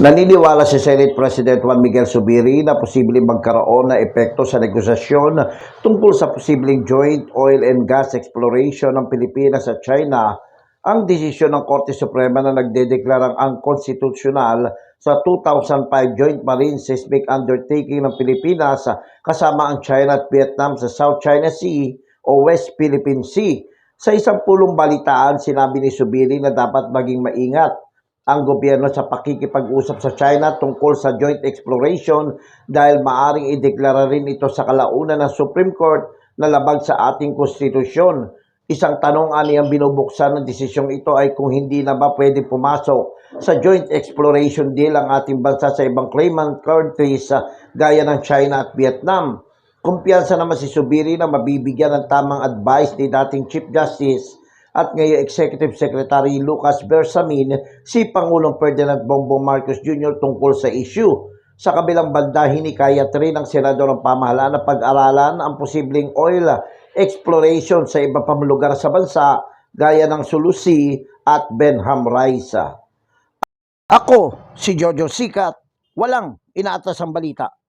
Naniniwala si Senate President Juan Miguel Subiri na posibleng magkaroon na epekto sa negosasyon tungkol sa posibleng joint oil and gas exploration ng Pilipinas at China ang desisyon ng Korte Suprema na nagdedeklarang unconstitutional sa 2005 Joint Marine Seismic Undertaking ng Pilipinas kasama ang China at Vietnam sa South China Sea o West Philippine Sea. Sa isang pulong balitaan, sinabi ni Subiri na dapat maging maingat ang gobyerno sa pakikipag-usap sa China tungkol sa joint exploration dahil maaring ideklara rin ito sa kalaunan ng Supreme Court na labag sa ating konstitusyon. Isang tanong ani ang binubuksan ng desisyong ito ay kung hindi na ba pwede pumasok sa joint exploration deal ang ating bansa sa ibang claimant countries gaya ng China at Vietnam. Kumpiyansa naman si Subiri na mabibigyan ng tamang advice ni dating Chief Justice at ngayon Executive Secretary Lucas Bersamin si Pangulong Ferdinand Bongbong Marcos Jr. tungkol sa issue. Sa kabilang banda, hinikayat rin ng Senado ng pamahalaan na pag-aralan ang posibleng oil exploration sa iba pang lugar sa bansa gaya ng Sulusi at Benham Raisa. Ako, si Jojo Sikat, walang inaatas ang balita.